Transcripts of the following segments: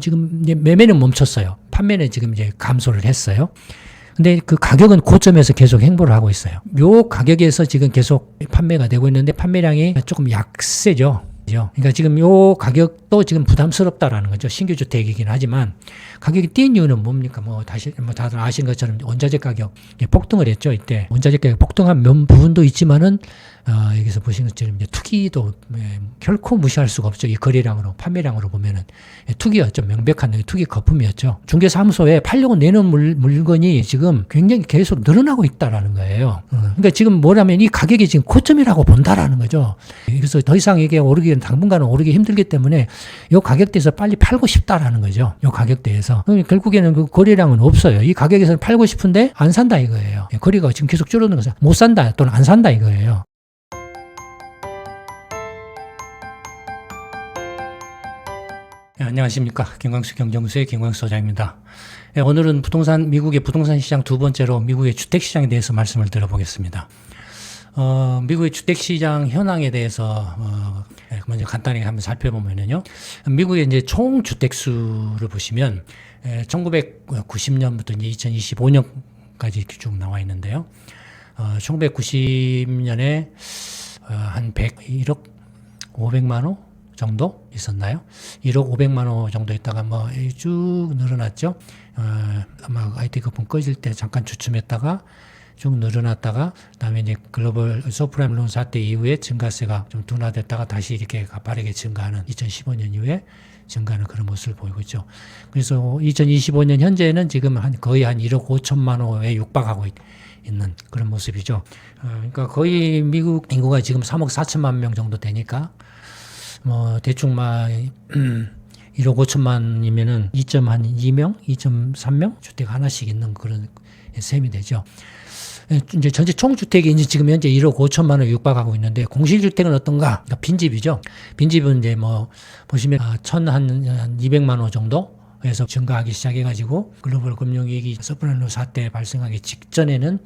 지금 이제 매매는 멈췄어요. 판매는 지금 이제 감소를 했어요. 근데 그 가격은 고점에서 계속 행보를 하고 있어요. 요 가격에서 지금 계속 판매가 되고 있는데 판매량이 조금 약세죠. 그러니까 지금 요 가격도 지금 부담스럽다라는 거죠. 신규 주택이긴 하지만 가격이 뛴 이유는 뭡니까? 뭐 다시 뭐 다들 아시는 것처럼 원자재 가격 예, 폭등을 했죠. 이때 원자재 가격 폭등한 면 부분도 있지만은 어, 여기서 보시는 것처럼 이제 투기도 예, 결코 무시할 수가 없죠. 이 거래량으로 판매량으로 보면은 예, 투기였죠. 명백한 투기 거품이었죠. 중개사무소에 팔려고 내는 물, 물건이 지금 굉장히 계속 늘어나고 있다라는 거예요. 어, 그러니까 지금 뭐냐면 이 가격이 지금 고점이라고 본다라는 거죠. 그래서 더 이상 이게 오르기는 당분간은 오르기 힘들기 때문에 이 가격대에서 빨리 팔고 싶다라는 거죠. 이 가격대에서. 그럼 결국에는 그 거래량은 없어요. 이 가격에서는 팔고 싶은데 안 산다 이거예요. 예, 거리가 지금 계속 줄어드는 거죠. 못 산다 또는 안 산다 이거예요. 네, 안녕하십니까. 김광수 경정수의 김광수 소장입니다. 네, 오늘은 부동산, 미국의 부동산 시장 두 번째로 미국의 주택 시장에 대해서 말씀을 들어보겠습니다. 어, 미국의 주택 시장 현황에 대해서 어, 예, 먼저 간단히 한번 살펴보면요. 미국의 이제 총 주택 수를 보시면 에, 1990년부터 이제 2025년까지 쭉 나와 있는데요. 어, 1990년에 어, 한 101억 500만 호 정도 있었나요? 1억 500만 호 정도 있다가 뭐 쭉 늘어났죠. 어, 아마 IT 거품 꺼질 때 잠깐 주춤했다가 쭉 늘어났다가 그다음에 이제 글로벌 서프라임 론 사태 이후에 증가세가 좀 둔화됐다가 다시 이렇게 가파르게 증가하는 2015년 이후에 증가하는 그런 모습을 보이고 있죠. 그래서 2025년 현재는 지금 한 거의 한 1억 5천만 호에 육박하고 있, 는 그런 모습이죠. 어, 그러니까 거의 미국 인구가 지금 3억 4천만 명 정도 되니까 뭐 대충 막 1억 5천만이면은 2.2명, 2.3명 주택 하나씩 있는 그런 셈이 되죠. 예, 이제 전체 총 주택이 이제 지금 현재 1억 5천만 원 육박하고 있는데 공실 주택은 어떤가? 그러니까 빈집이죠. 빈집은 이제 뭐 보시면 천한 200만 원 정도 에서 증가하기 시작해가지고 글로벌 금융위기 서프라노 사태 발생하기 직전에는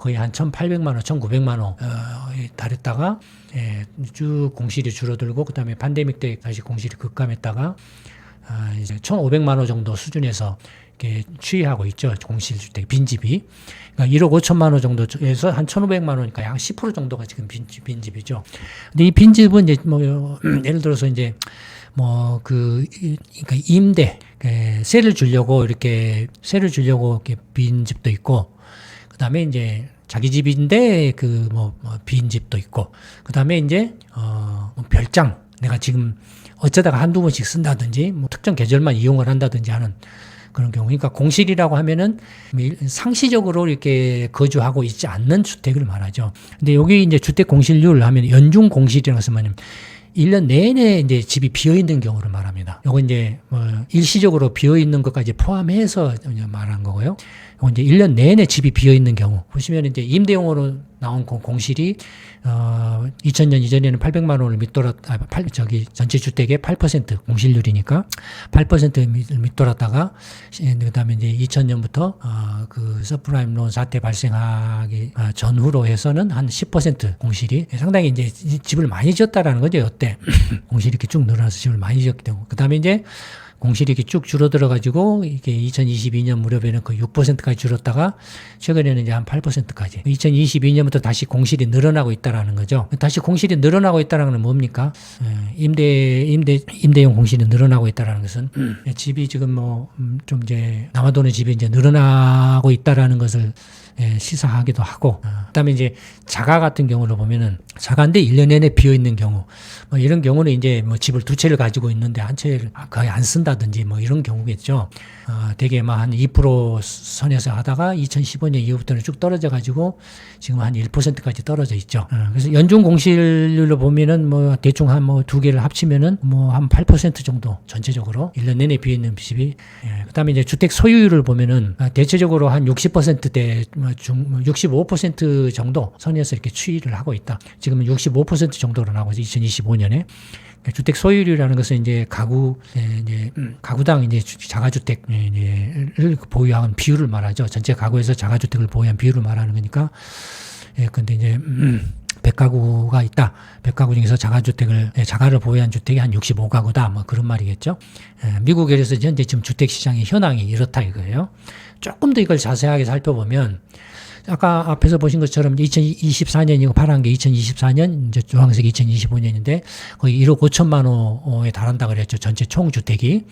거의 한 1,800만 원, 1,900만 원에 달했다가 예, 쭉 공실이 줄어들고 그다음에 팬데믹 때 다시 공실이 급감했다가 아, 이제 1,500만 원 정도 수준에서 이렇게 추이하고 있죠. 공실주택 빈집이. 그러니까 1억 5천만 원 정도에서 한 1,500만 원이니까 약 10% 정도가 지금 빈집, 빈집이죠. 근데 이 빈집은 이제 뭐 예를 들어서 이제 뭐 그 그러니까 임대 그 세를 주려고 이렇게 세를 주려고 이렇게 빈집도 있고 그다음에 이제 자기 집인데 그뭐 뭐 빈집도 있고 그다음에 이제 어뭐 별장 내가 지금 어쩌다가 한두 번씩 쓴다든지 뭐 특정 계절만 이용을 한다든지 하는 그런 경우 그러니까 공실이라고 하면은 상시적으로 이렇게 거주하고 있지 않는 주택을 말하죠. 근데 여기 이제 주택 공실률 하면 연중 공실이라고 해서 뭐냐면 1년 내내 이제 집이 비어 있는 경우를 말합니다. 요거 이제 뭐 일시적으로 비어 있는 것까지 포함해서 말한 거고요. 이제 1년 내내 집이 비어 있는 경우 보시면 이제 임대용으로 나온 공- 공실이 어 2000년 이전에는 800만 원을 밑돌았 아, 8, 저기 전체 주택의 8% 공실률이니까 8%를 밑돌았다가 시- 그다음에 이제 2000년부터 어그 서프라임 론 사태 발생하기 아, 전후로 해서는 한 10% 공실이 상당히 이제 이- 집을 많이 지었다라는 거죠. 이때 공실이 이렇게 쭉 늘어나서 집을 많이 지었기 때문에 그다음에 이제 공실이 이렇게 쭉 줄어들어 가지고 이게 2022년 무렵에는 거의 6%까지 줄었다가 최근에는 이제 한 8%까지 2022년부터 다시 공실이 늘어나고 있다라는 거죠. 다시 공실이 늘어나고 있다라는 건 뭡니까? 예, 임대 임대 임대용 공실이 늘어나고 있다라는 것은 예, 집이 지금 뭐 좀 이제 남아도는 집이 이제 늘어나고 있다라는 것을 예, 시사하기도 하고 어, 그다음에 이제 자가 같은 경우를 보면은 자가인데 1년 내내 비어 있는 경우 뭐 이런 경우는 이제 뭐 집을 두 채를 가지고 있는데 한 채를 거의 안 쓴다든지 뭐 이런 경우겠죠. 어, 대개 뭐한2% 선에서 하다가 2015년 이후부터는 쭉 떨어져 가지고 지금 한 1%까지 떨어져 있죠. 어, 그래서 연중 공실률로 보면은 뭐 대충 한 뭐 두 개를 합치면은 뭐 한 8% 정도 전체적으로 1년 내내 비어 있는 집이 예, 그다음에 이제 주택 소유율을 보면은 아, 대체적으로 한 60%대 뭐 중, 65% 정도 선에서 이렇게 추이를 하고 있다. 지금은 65% 정도로 나오고 있어요. 2025년에. 주택 소유율이라는 것은 이제 가구 예, 이제 음, 가구당 이제 주- 자가주택 예, 이제를 보유한 비율을 말하죠. 전체 가구에서 자가주택을 보유한 비율을 말하는 거니까. 예, 근데 이제 음, 100가구가 있다. 100가구 중에서 자가주택을 예, 자가를 보유한 주택이 한 65가구다. 뭐 그런 말이겠죠. 예, 미국에서 현재 지금 주택 시장의 현황이 이렇다 이거예요. 조금 더 이걸 자세하게 살펴보면 아까 앞에서 보신 것처럼 2024년이고 파란 게 2024년, 이제 주황색 2025년인데 거의 1억 5천만 호에 달한다 그랬죠. 전체 총 주택이.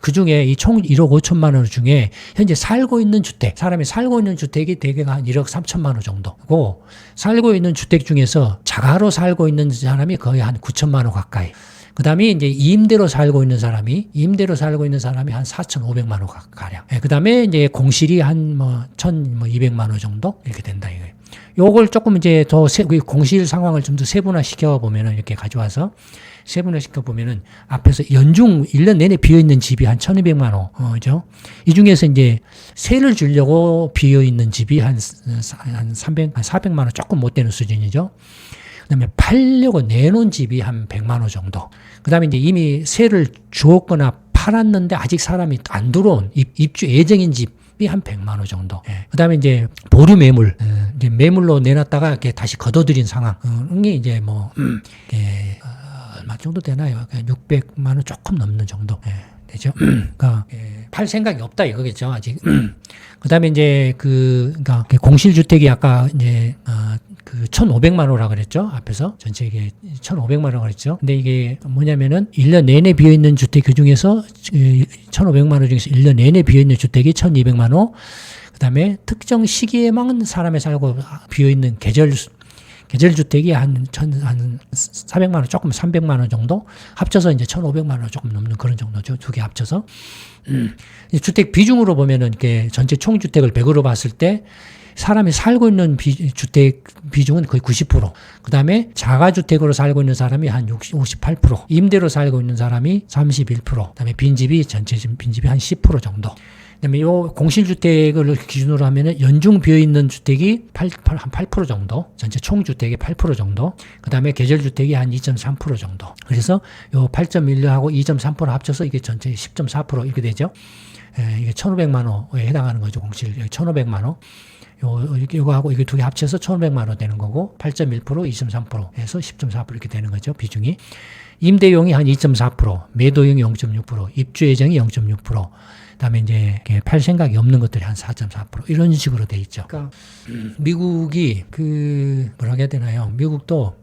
그 중에 이 총 1억 5천만 원 중에 현재 살고 있는 주택, 사람이 살고 있는 주택이 대개가 한 1억 3천만 원 정도고 살고 있는 주택 중에서 자가로 살고 있는 사람이 거의 한 9천만 원 가까이. 그 다음에 이제 임대로 살고 있는 사람이, 임대로 살고 있는 사람이 한 4,500만 원 가- 가량. 그 다음에 이제 공실이 한 뭐, 1,200만 원 정도? 이렇게 된다, 이거예요. 요걸 조금 이제 더 세, 그 공실 상황을 좀 더 세분화 시켜 보면은 이렇게 가져와서 세분화 시켜 보면은 앞에서 연중 1년 내내 비어 있는 집이 한 1,200만 호죠. 이 중에서 이제 세를 주려고 비어 있는 집이 한, 한 300, 한 400만 원 조금 못 되는 수준이죠. 그다음에 팔려고 내놓은 집이 한 100만 원 정도. 그다음에 이제 이미 세를 주었거나 팔았는데 아직 사람이 안 들어온 입, 입주 예정인 집이 한 100만 원 정도. 예. 그다음에 이제 보류 매물, 어, 이제 매물로 내놨다가 이렇게 다시 걷어들인 상황. 어, 이게 이제 뭐 이렇게 어, 얼마 정도 되나요? 그냥 600만 원 조금 넘는 정도. 예. 되죠. 그러니까 예, 팔 생각이 없다 이거겠죠 아직. 그다음에 이제 그 그러니까 공실 주택이 아까 이제 어, 그 1,500만 호라 그랬죠. 앞에서 전체 이게 1,500만 호 그랬죠. 근데 이게 뭐냐면은 1년 내내 비어 있는 주택 그 중에서 1,500만 호 중에서 1년 내내 비어 있는 주택이 1,200만 호. 그다음에 특정 시기에만 사람이 살고 비어 있는 계절 계절 주택이 한, 천, 한 400만 원, 조금 300만 원 정도 합쳐서 이제 1,500만 원 조금 넘는 그런 정도죠. 두 개 합쳐서. 음. 이 주택 비중으로 보면은 이렇게 전체 총 주택을 100으로 봤을 때 사람이 살고 있는 비, 주택 비중은 거의 90%. 그 다음에 자가주택으로 살고 있는 사람이 한 60, 58%. 임대로 살고 있는 사람이 31%. 그 다음에 빈집이 전체 빈집이 한 10% 정도. 그다음에 요 공실주택을 기준으로 하면은 연중 비어 있는 주택이 8, 8, 한 8% 정도, 전체 총 주택의 8% 정도, 그다음에 계절 주택이 한 2.3% 정도. 그래서 요 8.1하고 2.3% 합쳐서 이게 전체 10.4% 이렇게 되죠. 에, 이게 1,500만 호에 해당하는 거죠 공실 1,500만 호. 요 요거하고 이게 두 개 합쳐서 1,500만 원 되는 거고 8.1% 2.3%에서 10.4% 이렇게 되는 거죠 비중이. 임대용이 한 2.4%, 매도용이 0.6%, 입주 예정이 0.6%. 그다음에 이제 팔 생각이 없는 것들이 한 4.4% 이런 식으로 돼 있죠. 그러니까 미국이 그 뭐라 해야 되나요? 미국도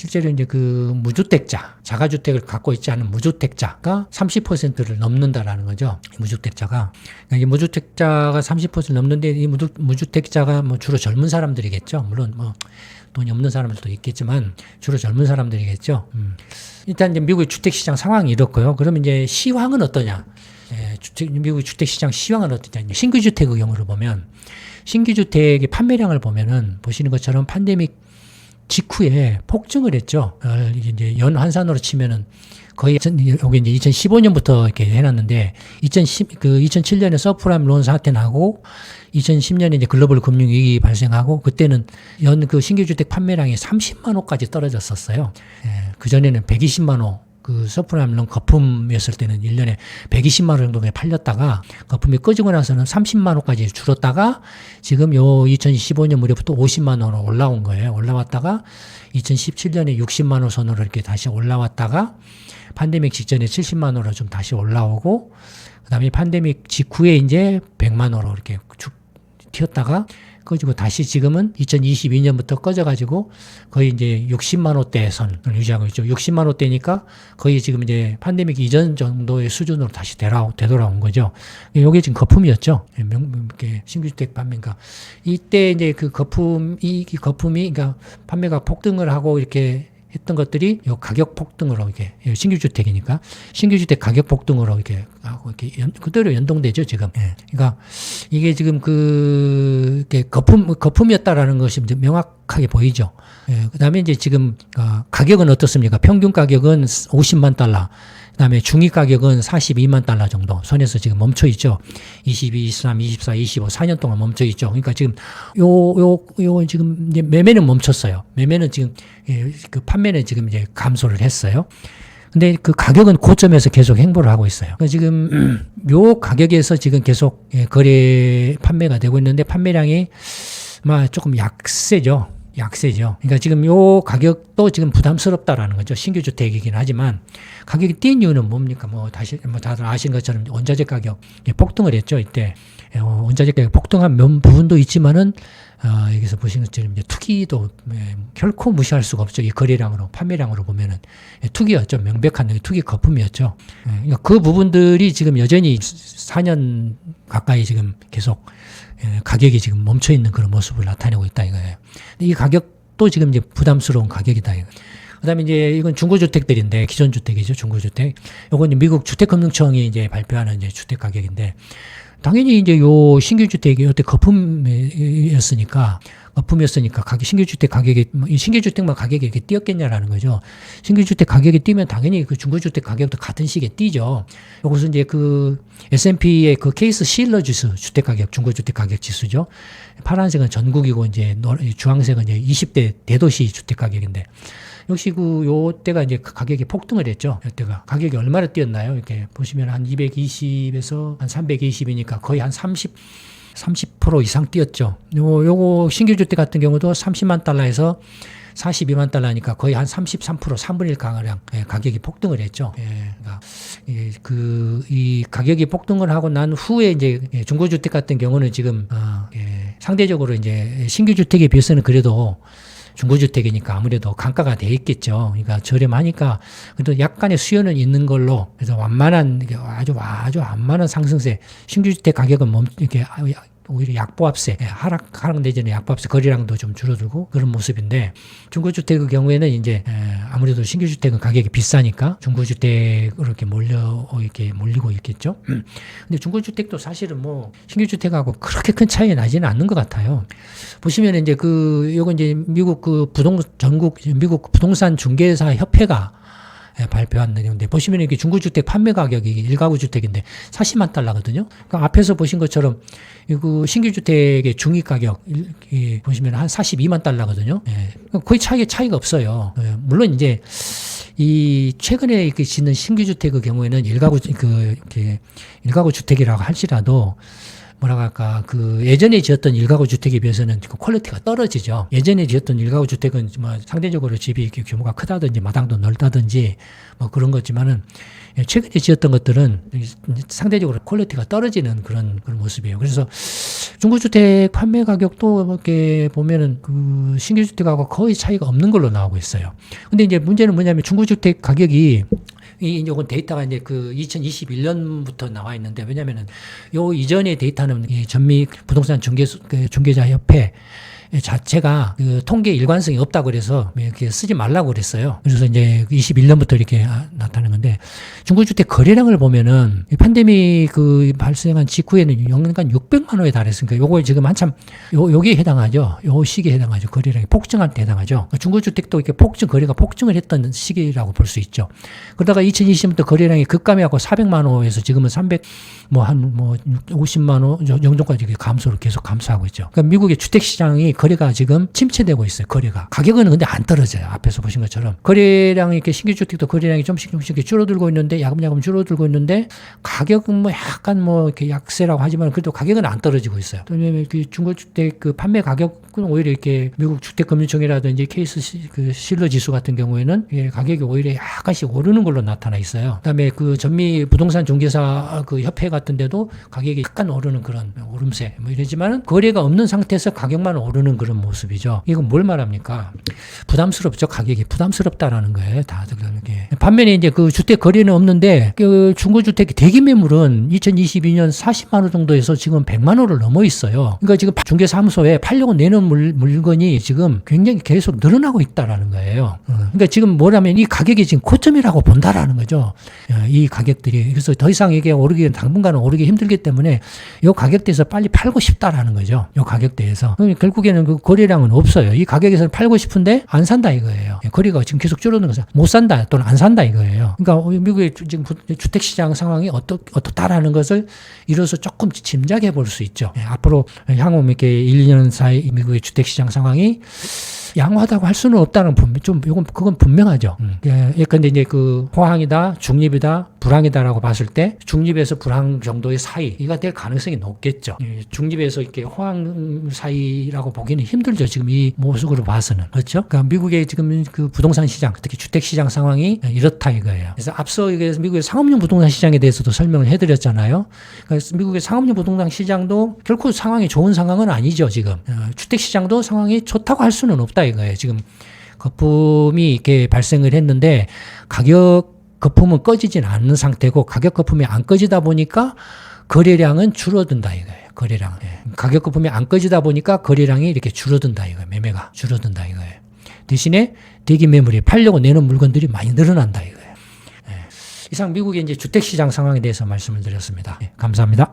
실제로 이제 그 무주택자, 자가주택을 갖고 있지 않은 무주택자가 30%를 넘는다라는 거죠. 무주택자가. 그러니까 이 무주택자가 30% 넘는데 이 무주, 무주택자가 뭐 주로 젊은 사람들이겠죠. 물론 뭐 돈이 없는 사람들도 있겠지만 주로 젊은 사람들이겠죠. 음. 일단 이제 미국의 주택시장 상황이 이렇고요. 그러면 이제 시황은 어떠냐? 예, 주택, 미국의 주택시장 시황은 어떠냐? 신규 주택의 경우를 보면 신규 주택의 판매량을 보면은 보시는 것처럼 팬데믹 직후에 폭증을 했죠. 이제 연 환산으로 치면은 거의 여기 이제 2015년부터 이렇게 해놨는데 2010, 그 2007년에 서프라임 론 사태 나고 2010년에 이제 글로벌 금융 위기 발생하고 그때는 연 그 신규 주택 판매량이 30만 호까지 떨어졌었어요. 예, 그 전에는 120만 호. 그 서프라임 론 거품이었을 때는 1년에 120만 원 정도에 팔렸다가 거품이 꺼지고 나서는 30만 원까지 줄었다가 지금 요 2015년 무렵부터 50만 원으로 올라온 거예요. 올라왔다가 2017년에 60만 원 선으로 이렇게 다시 올라왔다가 팬데믹 직전에 70만 원으로 좀 다시 올라오고 그다음에 팬데믹 직후에 이제 100만 원으로 이렇게 쭉 튀었다가 꺼지고 다시 지금은 2022년부터 꺼져가지고 거의 이제 60만 원대 선을 유지하고 있죠. 60만 원대니까 거의 지금 이제 팬데믹 이전 정도의 수준으로 다시 되라, 되돌아온 거죠. 이게 지금 거품이었죠. 명, 이렇게 신규주택 판매가. 이때 이제 그 거품, 이, 이 거품이, 그러니까 판매가 폭등을 하고 이렇게 했던 것들이 요 가격 폭등으로 이렇게 신규 주택이니까 신규 주택 가격 폭등으로 이렇게 하고 이렇게 연, 그대로 연동되죠 지금. 예. 그러니까 이게 지금 그 이렇게 거품 거품이었다라는 것이 이제 명확하게 보이죠. 예. 그다음에 이제 지금 어, 가격은 어떻습니까? 평균 가격은 50만 달러. 그다음에 중위 가격은 42만 달러 정도 선에서 지금 멈춰 있죠. 22, 23, 24, 25, 4년 동안 멈춰 있죠. 그러니까 지금 요 요 요 지금 이제 매매는 멈췄어요. 매매는 지금 예, 그 판매는 지금 이제 감소를 했어요. 근데 그 가격은 고점에서 계속 행보를 하고 있어요. 그러니까 지금 요 가격에서 지금 계속 예, 거래 판매가 되고 있는데 판매량이 막 조금 약세죠. 약세죠. 그러니까 지금 요 가격도 지금 부담스럽다라는 거죠. 신규 주택이긴 하지만 가격이 뛴 이유는 뭡니까? 뭐 다시 뭐 다들 아시는 것처럼 원자재 가격 예, 폭등을 했죠. 이때 어, 원자재 가격 폭등한 면 부분도 있지만은 어, 여기서 보시는 것처럼 이제 투기도 예, 결코 무시할 수가 없죠. 이 거래량으로 판매량으로 보면은 예, 투기였죠. 명백한 투기 거품이었죠. 예, 그러니까 그 부분들이 지금 여전히 4년 가까이 지금 계속 예, 가격이 지금 멈춰 있는 그런 모습을 나타내고 있다 이거예요. 이 가격도 지금 이제 부담스러운 가격이다. 그다음에 이제 이건 중고주택들인데 기존 주택이죠 중고주택. 요건 미국 주택금융청이 이제 발표하는 이제 주택 가격인데 당연히 이제 요 신규 주택이 요때 거품이었으니까 거품이었으니까 가격 신규 주택 가격이 뭐이 신규 주택만 가격이 이렇게 뛰었겠냐라는 거죠. 신규 주택 가격이 뛰면 당연히 그 중고 주택 가격도 같은 시기에 뛰죠. 요것은 이제 그 S&P의 그 케이스 실러 지수 주택 가격 중고 주택 가격 지수죠. 파란색은 전국이고 이제 노- 주황색은 이제 20대 대도시 주택 가격인데 역시 그 요때가 이제 그 가격이 폭등을 했죠. 요때가 가격이 얼마나 뛰었나요? 이렇게 보시면 한 220에서 한 320이니까 거의 한 30, 30% 이상 뛰었죠. 요 요거 신규 주택 같은 경우도 30만 달러에서 42만 달러니까 거의 한 33% 3분의 1 가량 예, 가격이 폭등을 했죠. 예, 그러니까 예, 그이 가격이 폭등을 하고 난 후에 이제 예, 중고주택 같은 경우는 지금 어, 예, 상대적으로 이제 신규 주택에 비해서는 그래도 중고주택이니까 아무래도 강가가 돼 있겠죠. 그러니까 저렴하니까 그래도 약간의 수요는 있는 걸로 그래서 완만한 아주 아주 완만한 상승세 신규주택 가격은 멈 이렇게 오히려 약보합세 예, 하락 하락 내지는 약보합세 거래량도 좀 줄어들고 그런 모습인데 중고주택의 경우에는 이제 에, 아무래도 신규주택은 가격이 비싸니까 중고주택으로 이렇게 몰려 이렇게 몰리고 있겠죠. 근데 중고주택도 사실은 뭐 신규주택하고 그렇게 큰 차이 나지는 않는 것 같아요. 보시면 이제 그 요거 이제 미국 그 부동 전국 미국 부동산 중개사 협회가 예, 발표한 내용인데 보시면 이게 중고주택 판매 가격이 일가구 주택인데 40만 달러거든요. 그러니까 앞에서 보신 것처럼 이거 신규 주택의 중위 가격 이 보시면 한 42만 달러거든요. 예, 거의 차이 차이가 없어요. 예, 물론 이제 이 최근에 이렇게 짓는 신규 주택의 경우에는 일가구 그 이렇게 일가구 주택이라고 할지라도 뭐라고 할까 그 예전에 지었던 일가구 주택에 비해서는 그 퀄리티가 떨어지죠. 예전에 지었던 일가구 주택은 뭐 상대적으로 집이 이렇게 규모가 크다든지 마당도 넓다든지 뭐 그런 거지만은 예, 최근에 지었던 것들은 상대적으로 퀄리티가 떨어지는 그런 그런 모습이에요. 그래서 중고주택 판매 가격도 이렇게 보면은 그 신규 주택하고 거의 차이가 없는 걸로 나오고 있어요. 근데 이제 문제는 뭐냐면 중고주택 가격이 이 요건 데이터가 이제 그 2021년부터 나와 있는데 왜냐면은 요 이전의 데이터는 이 전미 부동산 중개 그 중개자 협회 자체가 그 통계 일관성이 없다고 그래서 이렇게 쓰지 말라고 그랬어요. 그래서 이제 21년부터 이렇게 아, 나타나는 건데 중고주택 거래량을 보면은 이 팬데믹 그 발생한 직후에는 연간 600만 원에 달했으니까 요걸 지금 한참 요 요게 해당하죠. 요 시기에 해당하죠. 거래량이 폭증할 때 해당하죠. 그러니까 중고주택도 이렇게 폭증 거래가 폭증을 했던 시기라고 볼 수 있죠. 그러다가 2020년부터 거래량이 급감해갖고 400만 원에서 지금은 300 뭐 한뭐 50만 원 정도까지 이렇게 감소를 계속 감소하고 있죠. 그러니까 미국의 주택 시장이 거래가 지금 침체되고 있어요. 거래가 가격은 근데 안 떨어져요. 앞에서 보신 것처럼 거래량이 이렇게 신규 주택도 거래량이 좀씩 좀씩 이렇게 줄어들고 있는데 야금야금 줄어들고 있는데 가격은 뭐 약간 뭐 이렇게 약세라고 하지만 그래도 가격은 안 떨어지고 있어요. 왜냐면 그 중고주택 그 판매 가격 은 오히려 이렇게 미국 주택금융청이라든지 케이스 시, 그 실러 지수 같은 경우에는 예, 가격이 오히려 약간씩 오르는 걸로 나타나 있어요. 그다음에 그 전미 부동산 중개사 그 협회 같은데도 가격이 약간 오르는 그런 오름세 뭐 이러지만은 거래가 없는 상태에서 가격만 오르는 그런 모습이죠. 이건 뭘 말합니까? 부담스럽죠. 가격이 부담스럽다라는 거예요. 다들 그렇게. 반면에 이제 그 주택 거래는 없는데 그 중고주택 대기 매물은 2022년 40만 원 정도에서 지금 100만 원을 넘어 있어요. 그러니까 지금 중개사무소에 팔려고 내는 물, 물건이 지금 굉장히 계속 늘어나고 있다라는 거예요. 어, 그러니까 지금 뭐라면 이 가격이 지금 고점이라고 본다라는 거죠. 어, 이 가격들이 그래서 더 이상 이게 오르기 당분간은 오르기 힘들기 때문에 이 가격대에서 빨리 팔고 싶다라는 거죠. 이 가격대에서 결국에는 그 거래량은 없어요. 이 가격에서 팔고 싶은데 안 산다 이거예요. 예, 거래가 지금 계속 줄어드는 거죠. 못 산다 또는 안 산다 이거예요. 그러니까 미국의 주- 지금 부- 주택 시장 상황이 어떻 어떻다라는 것을 이로써 조금 짐작해 볼 수 있죠. 예, 앞으로 향후 이렇게 1, 2년 사이 미국 의 주택 시장 상황이 양호하다고 할 수는 없다는 분명 좀 이건 그건 분명하죠. 음. 예, 예, 근데 이제 그 호황이다, 중립이다, 불황이다라고 봤을 때 중립에서 불황 정도의 사이 이가 될 가능성이 높겠죠. 예, 중립에서 이렇게 호황 사이라고 보기는 힘들죠. 지금 이 모습으로 봐서는 그렇죠. 그러니까 미국의 지금 그 부동산 시장, 특히 주택 시장 상황이 이렇다 이거예요. 그래서 앞서 이게 미국의 상업용 부동산 시장에 대해서도 설명을 해드렸잖아요. 그래서 미국의 상업용 부동산 시장도 결코 상황이 좋은 상황은 아니죠. 지금 어, 주택 시장도 상황이 좋다고 할 수는 없다 이거예요. 지금 거품이 이렇게 발생을 했는데 가격 거품은 꺼지진 않는 상태고 가격 거품이 안 꺼지다 보니까 거래량은 줄어든다 이거예요. 거래량. 예. 가격 거품이 안 꺼지다 보니까 거래량이 이렇게 줄어든다 이거예요. 매매가 줄어든다 이거예요. 대신에 대기 매물이 팔려고 내는 물건들이 많이 늘어난다 이거예요. 예. 이상 미국의 이제 주택 시장 상황에 대해서 말씀을 드렸습니다. 예, 감사합니다.